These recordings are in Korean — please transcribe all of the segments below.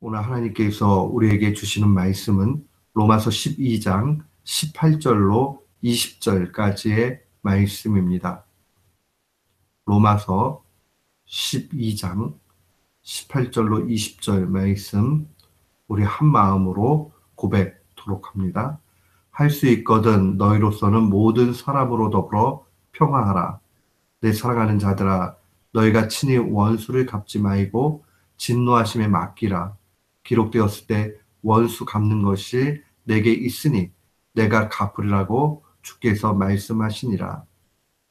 오늘 하나님께서 우리에게 주시는 말씀은 로마서 12장 18절로 20절까지의 말씀입니다. 로마서 12장 18절로 20절 말씀 우리 한 마음으로 고백토록 합니다. 할 수 있거든 너희로서는 모든 사람으로 더불어 평화하라. 내 사랑하는 자들아 너희가 친히 원수를 갚지 말고 진노하심에 맡기라. 기록되었을 때 원수 갚는 것이 내게 있으니 내가 갚으리라고 주께서 말씀하시니라.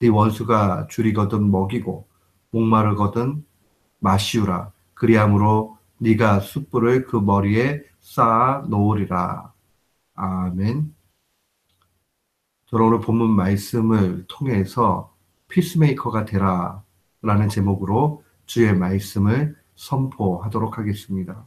네 원수가 줄이거든 먹이고 목마르거든 마시우라. 그리함으로 네가 숯불을 그 머리에 쌓아 놓으리라. 아멘. 저는 오늘 본문 말씀을 통해서 피스메이커가 되라 라는 제목으로 주의 말씀을 선포하도록 하겠습니다.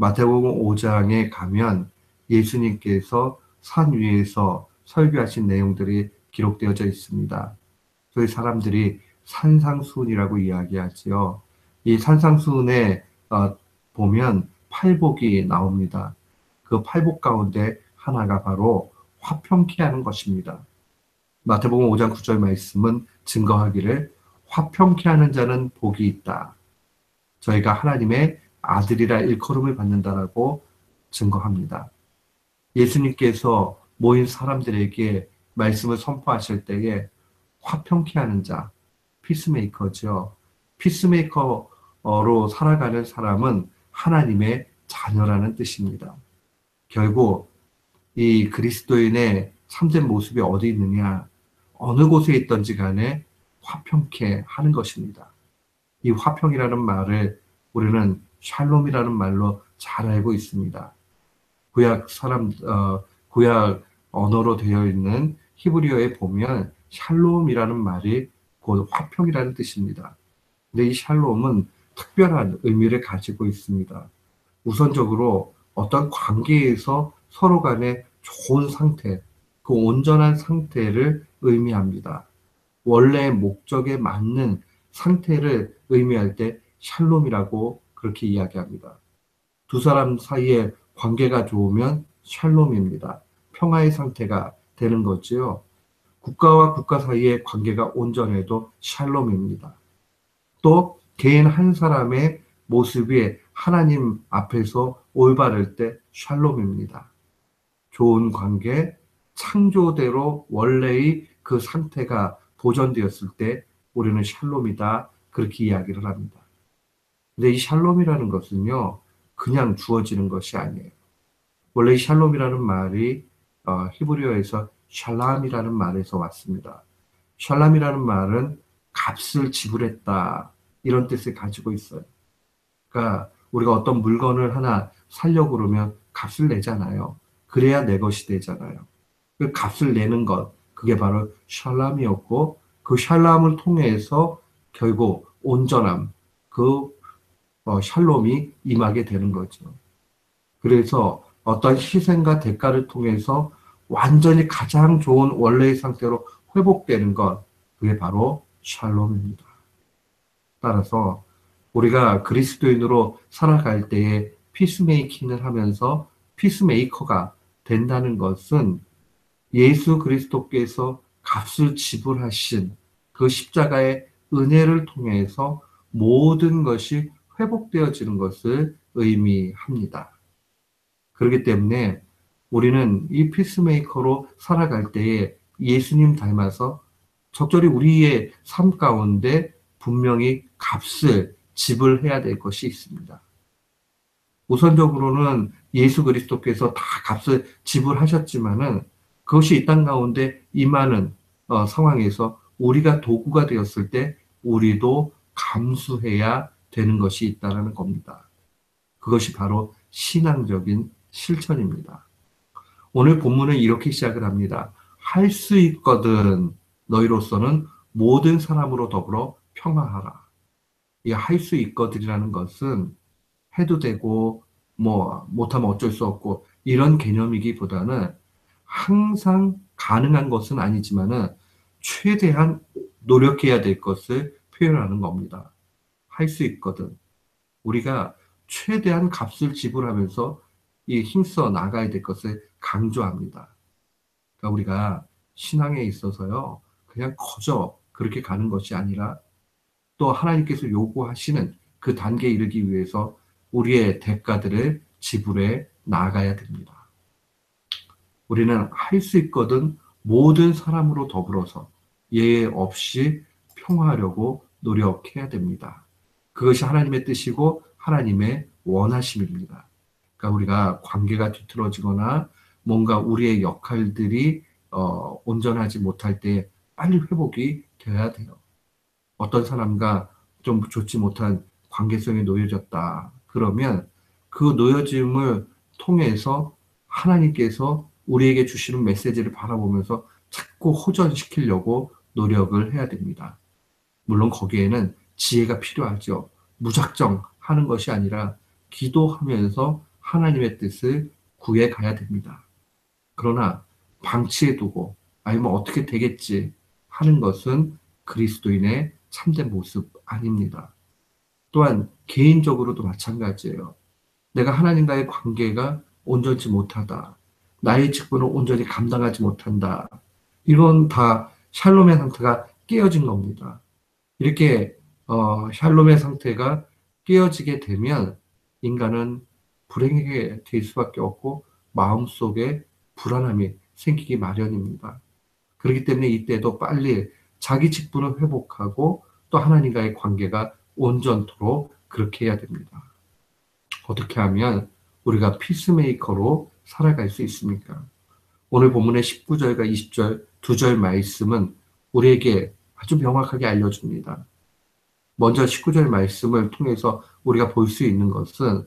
마태복음 5장에 가면 예수님께서 산 위에서 설교하신 내용들이 기록되어져 있습니다. 저희 사람들이 산상수훈이라고 이야기하지요. 이 산상수훈에 어, 보면 팔복이 나옵니다. 그 팔복 가운데 하나가 바로 화평케 하는 것입니다. 마태복음 5장 9절 말씀은 증거하기를 화평케 하는 자는 복이 있다. 저희가 하나님의 아들이라 일컬음을 받는다라고 증거합니다. 예수님께서 모인 사람들에게 말씀을 선포하실 때에 화평케 하는 자, 피스메이커죠. 피스메이커로 살아가는 사람은 하나님의 자녀라는 뜻입니다. 결국 이 그리스도인의 참된 모습이 어디 있느냐, 어느 곳에 있던지 간에 화평케 하는 것입니다. 이 화평이라는 말을 우리는 샬롬이라는 말로 잘 알고 있습니다. 구약 사람 어, 구약 언어로 되어 있는 히브리어에 보면 샬롬이라는 말이 곧 화평이라는 뜻입니다. 근데 이 샬롬은 특별한 의미를 가지고 있습니다. 우선적으로 어떤 관계에서 서로 간의 좋은 상태, 그 온전한 상태를 의미합니다. 원래 목적에 맞는 상태를 의미할 때 샬롬이라고 그렇게 이야기합니다. 두 사람 사이에 관계가 좋으면 샬롬입니다. 평화의 상태가 되는 거지요. 국가와 국가 사이의 관계가 온전해도 샬롬입니다. 또 개인 한 사람의 모습이 하나님 앞에서 올바를 때 샬롬입니다. 좋은 관계, 창조대로 원래의 그 상태가 보존되었을 때 우리는 샬롬이다. 그렇게 이야기를 합니다. 근데 이 샬롬이라는 것은요, 그냥 주어지는 것이 아니에요. 원래 이 샬롬이라는 말이 어, 히브리어에서 샬람이라는 말에서 왔습니다. 샬람이라는 말은 값을 지불했다 이런 뜻을 가지고 있어요. 그러니까 우리가 어떤 물건을 하나 살려고 그러면 값을 내잖아요. 그래야 내 것이 되잖아요. 그 값을 내는 것 그게 바로 샬람이었고 그 샬람을 통해서 결국 온전함 그 어, 샬롬이 임하게 되는 거죠. 그래서 어떤 희생과 대가를 통해서 완전히 가장 좋은 원래의 상태로 회복되는 것, 그게 바로 샬롬입니다. 따라서 우리가 그리스도인으로 살아갈 때에 피스메이킹을 하면서 피스메이커가 된다는 것은 예수 그리스도께서 값을 지불하신 그 십자가의 은혜를 통해서 모든 것이 회복되어지는 것을 의미합니다. 그렇기 때문에 우리는 이 피스메이커로 살아갈 때에 예수님 닮아서 적절히 우리의 삶 가운데 분명히 값을 지불해야 될 것이 있습니다. 우선적으로는 예수 그리스도께서 다 값을 지불하셨지만은 그것이 이 땅 가운데 임하는 어, 상황에서 우리가 도구가 되었을 때 우리도 감수해야 되는 것이 있다는 겁니다. 그것이 바로 신앙적인 실천입니다. 오늘 본문은 이렇게 시작을 합니다. 할 수 있거든 너희로서는 모든 사람으로 더불어 평화하라. 이 할 수 있거든이라는 것은 해도 되고 뭐 못하면 어쩔 수 없고 이런 개념이기보다는 항상 가능한 것은 아니지만은 최대한 노력해야 될 것을 표현하는 겁니다. 할 수 있거든. 우리가 최대한 값을 지불하면서 이 힘써 나가야 될 것을 강조합니다. 그러니까 우리가 신앙에 있어서요, 그냥 거저 그렇게 가는 것이 아니라 또 하나님께서 요구하시는 그 단계에 이르기 위해서 우리의 대가들을 지불해 나가야 됩니다. 우리는 할 수 있거든 모든 사람으로 더불어서 예외 없이 평화하려고 노력해야 됩니다. 그것이 하나님의 뜻이고 하나님의 원하심입니다. 그러니까 우리가 관계가 뒤틀어지거나 뭔가 우리의 역할들이 어, 온전하지 못할 때 빨리 회복이 되어야 돼요. 어떤 사람과 좀 좋지 못한 관계성이 놓여졌다. 그러면 그 놓여짐을 통해서 하나님께서 우리에게 주시는 메시지를 바라보면서 자꾸 호전시키려고 노력을 해야 됩니다. 물론 거기에는 지혜가 필요하죠. 무작정 하는 것이 아니라 기도하면서 하나님의 뜻을 구해 가야 됩니다. 그러나 방치해 두고 아니면 어떻게 되겠지 하는 것은 그리스도인의 참된 모습 아닙니다. 또한 개인적으로도 마찬가지예요. 내가 하나님과의 관계가 온전치 못하다. 나의 직분을 온전히 감당하지 못한다. 이건 다 샬롬의 상태가 깨어진 겁니다. 이렇게 어, 샬롬의 상태가 깨어지게 되면 인간은 불행하게 될 수밖에 없고 마음속에 불안함이 생기기 마련입니다. 그렇기 때문에 이때도 빨리 자기 직분을 회복하고 또 하나님과의 관계가 온전토록 그렇게 해야 됩니다. 어떻게 하면 우리가 피스메이커로 살아갈 수 있습니까? 오늘 본문의 19절과 20절 두 절 말씀은 우리에게 아주 명확하게 알려줍니다. 먼저 19절 말씀을 통해서 우리가 볼 수 있는 것은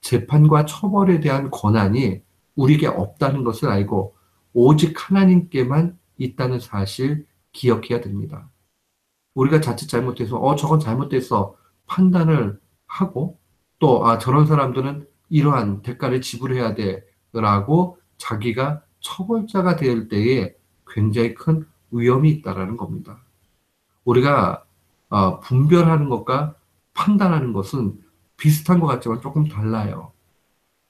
재판과 처벌에 대한 권한이 우리에게 없다는 것을 알고 오직 하나님께만 있다는 사실 기억해야 됩니다. 우리가 자칫 잘못해서 어 저건 잘못됐어 판단을 하고 또 아 저런 사람들은 이러한 대가를 지불해야 돼라고 자기가 처벌자가 될 때에 굉장히 큰 위험이 있다라는 겁니다. 우리가 어, 분별하는 것과 판단하는 것은 비슷한 것 같지만 조금 달라요.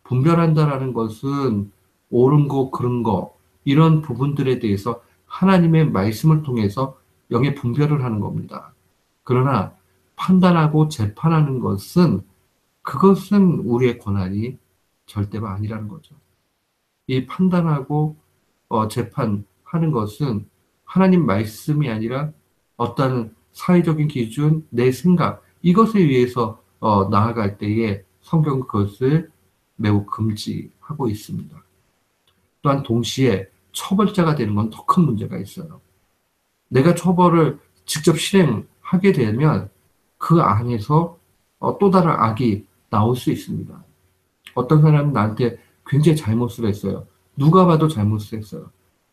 분별한다라는 것은 옳은 거, 그런 거, 이런 부분들에 대해서 하나님의 말씀을 통해서 영의 분별을 하는 겁니다. 그러나 판단하고 재판하는 것은 그것은 우리의 권한이 절대로 아니라는 거죠. 이 판단하고 어, 재판하는 것은 하나님 말씀이 아니라 어떤 사회적인 기준, 내 생각 이것에 의해서 어, 나아갈 때에 성경 그것을 매우 금지하고 있습니다. 또한 동시에 처벌자가 되는 건 더 큰 문제가 있어요. 내가 처벌을 직접 실행하게 되면 그 안에서 어, 또 다른 악이 나올 수 있습니다. 어떤 사람은 나한테 굉장히 잘못을 했어요. 누가 봐도 잘못을 했어요.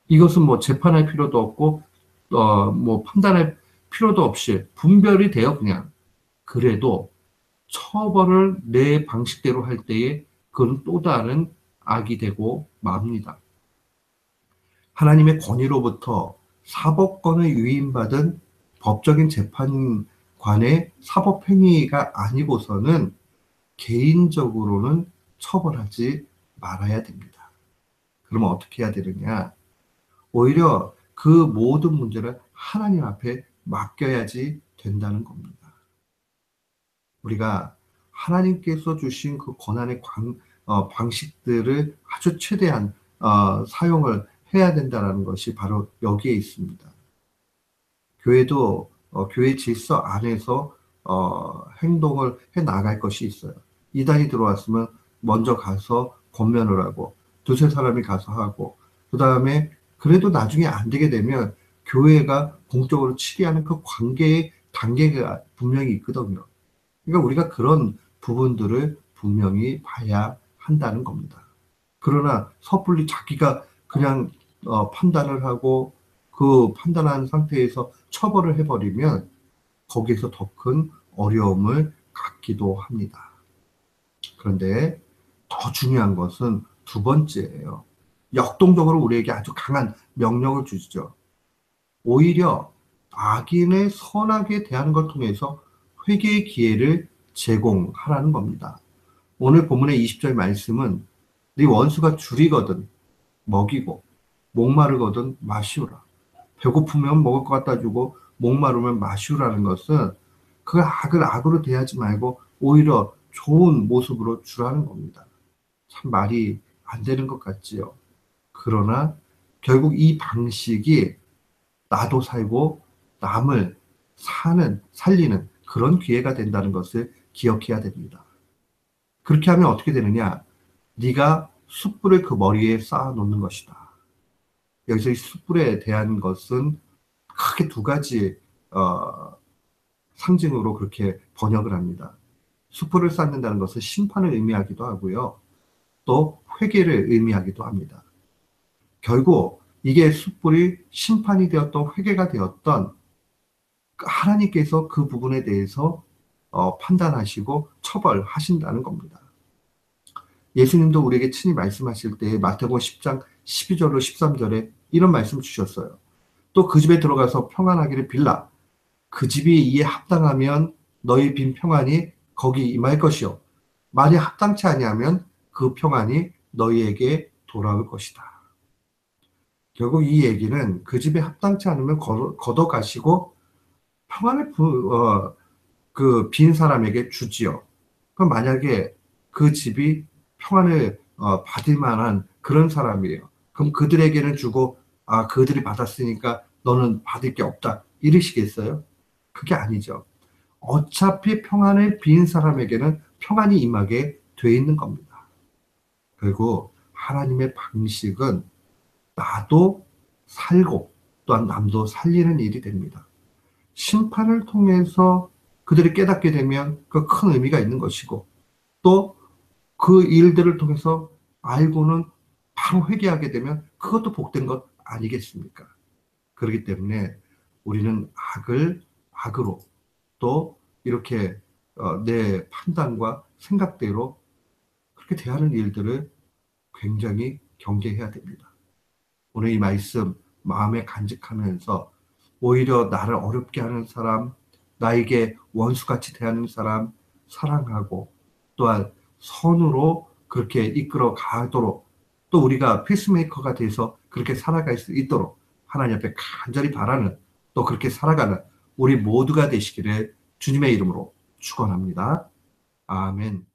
이것은 뭐 재판할 필요도 없고, 어, 뭐 판단할 필요도 없이 분별이 돼요, 그냥. 그래도 처벌을 내 방식대로 할 때에 그건 또 다른 악이 되고 맙니다. 하나님의 권위로부터 사법권을 유인받은 법적인 재판관의 사법행위가 아니고서는 개인적으로는 처벌하지 말아야 됩니다. 그러면 어떻게 해야 되느냐? 오히려 그 모든 문제를 하나님 앞에 맡겨야지 된다는 겁니다. 우리가 하나님께서 주신 그 권한의 관, 어, 방식들을 아주 최대한 어, 사용을 해야 된다는 것이 바로 여기에 있습니다. 교회도 어, 교회 질서 안에서 어, 행동을 해 나갈 것이 있어요. 이단이 들어왔으면 먼저 가서 권면을 하고 두세 사람이 가서 하고 그 다음에 그래도 나중에 안 되게 되면 교회가 공적으로 치리하는 그 관계의 단계가 분명히 있거든요. 그러니까 우리가 그런 부분들을 분명히 봐야 한다는 겁니다. 그러나 섣불리 자기가 그냥 어, 판단을 하고 그 판단한 상태에서 처벌을 해버리면 거기에서 더 큰 어려움을 갖기도 합니다. 그런데 더 중요한 것은 두 번째예요. 역동적으로 우리에게 아주 강한 명령을 주시죠. 오히려 악인의 선하게 대하는 걸 통해서 회개의 기회를 제공하라는 겁니다. 오늘 본문의 20절 말씀은 네 원수가 줄이거든 먹이고 목마르거든 마시우라. 배고프면 먹을 것 갖다 주고 목마르면 마시우라는 것은 그 악을 악으로 대하지 말고 오히려 좋은 모습으로 주라는 겁니다. 참 말이 안 되는 것 같지요. 그러나 결국 이 방식이 나도 살고 남을 사는, 살리는 그런 기회가 된다는 것을 기억해야 됩니다. 그렇게 하면 어떻게 되느냐? 네가 숯불을 그 머리에 쌓아 놓는 것이다. 여기서 이 숯불에 대한 것은 크게 두 가지 어, 상징으로 그렇게 번역을 합니다. 숯불을 쌓는다는 것은 심판을 의미하기도 하고요. 또 회개를 의미하기도 합니다. 결국 이게 숯불이 심판이 되었던 회개가 되었던 하나님께서 그 부분에 대해서 어, 판단하시고 처벌하신다는 겁니다. 예수님도 우리에게 친히 말씀하실 때 마태복음 10장 12절로 13절에 이런 말씀 주셨어요. 또 그 집에 들어가서 평안하기를 빌라. 그 집이 이에 합당하면 너희 빈 평안이 거기 임할 것이요. 만약 합당치 아니하면 그 평안이 너희에게 돌아올 것이다. 결국 이 얘기는 그 집에 합당치 않으면 걷어 가시고 평안을 어, 그빈 사람에게 주지요. 그럼 만약에 그 집이 평안을 어, 받을 만한 그런 사람이에요. 그럼 그들에게는 주고 아 그들이 받았으니까 너는 받을 게 없다 이러시겠어요? 그게 아니죠. 어차피 평안을 빈 사람에게는 평안이 임하게 돼 있는 겁니다. 그리고 하나님의 방식은 나도 살고 또한 남도 살리는 일이 됩니다. 심판을 통해서 그들이 깨닫게 되면 그 큰 의미가 있는 것이고 또 그 일들을 통해서 알고는 바로 회개하게 되면 그것도 복된 것 아니겠습니까? 그렇기 때문에 우리는 악을 악으로 또 이렇게 어, 내 판단과 생각대로 그렇게 대하는 일들을 굉장히 경계해야 됩니다. 오늘 이 말씀 마음에 간직하면서 오히려 나를 어렵게 하는 사람, 나에게 원수같이 대하는 사람 사랑하고 또한 선으로 그렇게 이끌어 가도록 또 우리가 피스메이커가 돼서 그렇게 살아갈 수 있도록 하나님 앞에 간절히 바라는 또 그렇게 살아가는 우리 모두가 되시기를 주님의 이름으로 축원합니다. 아멘.